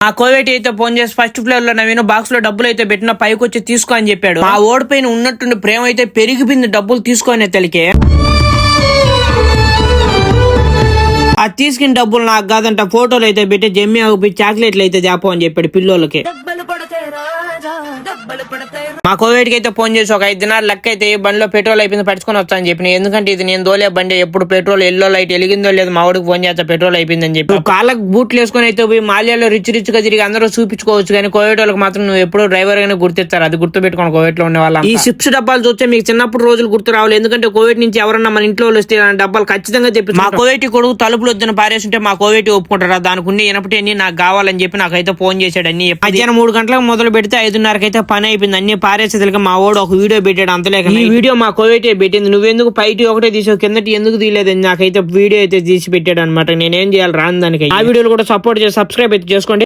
ఆ కోవేటి అయితే ఫోన్ చేసి ఫస్ట్ ఫ్లోర్లో నవీన్ బాక్స్లో డబ్బులు అయితే పెట్టిన పైకి వచ్చి తీసుకో అని చెప్పాడు. ఆ ఓడి పైన ఉన్నట్టుండి ప్రేమ అయితే పెరిగిపోయింది. డబ్బులు తీసుకోనే తెలికే ఆ తీసుకున్న డబ్బులు నాకు కాదంట. ఫోటోలు అయితే పెట్టి జమ్మి ఆగిపోయి చాక్లెట్లు అయితే చేపో అని చెప్పాడు పిల్లోలకి మా కోవిడ్కి అయితే ఫోన్ చేసి ఒక ఐదు దినాలు లెక్క అయితే ఈ బండిలో పెట్రోల్ అయిపోయింది పట్టుకొని వస్తాను చెప్పిన. ఎందుకంటే ఇది నేను దోలే బండి ఎప్పుడు పెట్రోల్ ఎల్లో లైట్ వెలిగిందో లేదు మా వాడికి ఫోన్ చేస్తా పెట్రోల్ అయిపోయిందని చెప్పి. కాళ్ళకు బూట్లు వేసుకొని అయితే పోయి మాల్యాలో రిచ్ రిచ్గా తిరిగి అందరూ చూపించుకోవచ్చు కానీ కోవిడ్ వాళ్ళకి మాత్రం నువ్వు ఎప్పుడు డ్రైవర్ గానే గుర్తిస్తారు. అది గుర్తు పెట్టుకోండి కోవిడ్లో ఉండే వాళ్ళ ఈ చిప్స్ డబ్బాలు చూస్తే మీకు చిన్నప్పుడు రోజులు గుర్తు రావాలి. ఎందుకంటే కోవిడ్ నుంచి ఎవరన్నా మన ఇంట్లో వస్తే డబ్బాలు ఖచ్చితంగా చెప్పి మా కోవిడ్ కొడుకు తలుపులు వద్దని పారేస్తుంటే మా కోవిడ్ ఒప్పుకుంటారా. దానికి ఉండి ఎనపటి అన్ని నాకు కావాలని చెప్పి నాకైతే ఫోన్ చేశాడు అన్ని మధ్యాహ్నం మూడు గంటలకు మొదలు పెడితే ఐదున్నరకి అయితే పని అయిపోయింది. అన్ని పారేసేదలకి మా వాడు ఒక వీడియో పెట్టాడు అంతలేక ఈ వీడియో మా కోవిడ్ పెట్టింది. నువ్వెందుకు పైటి ఒకటే తీసావు? కిందటి ఎందుకు తీయలేదు? నాకైతే వీడియో అయితే తీసి పెట్టాడు అనమాట నేనేం చేయాలి? రాని దానికి ఆ వీడియోలు కూడా సపోర్ట్ చేసి సబ్స్క్రైబ్ అయితే చేసుకోండి.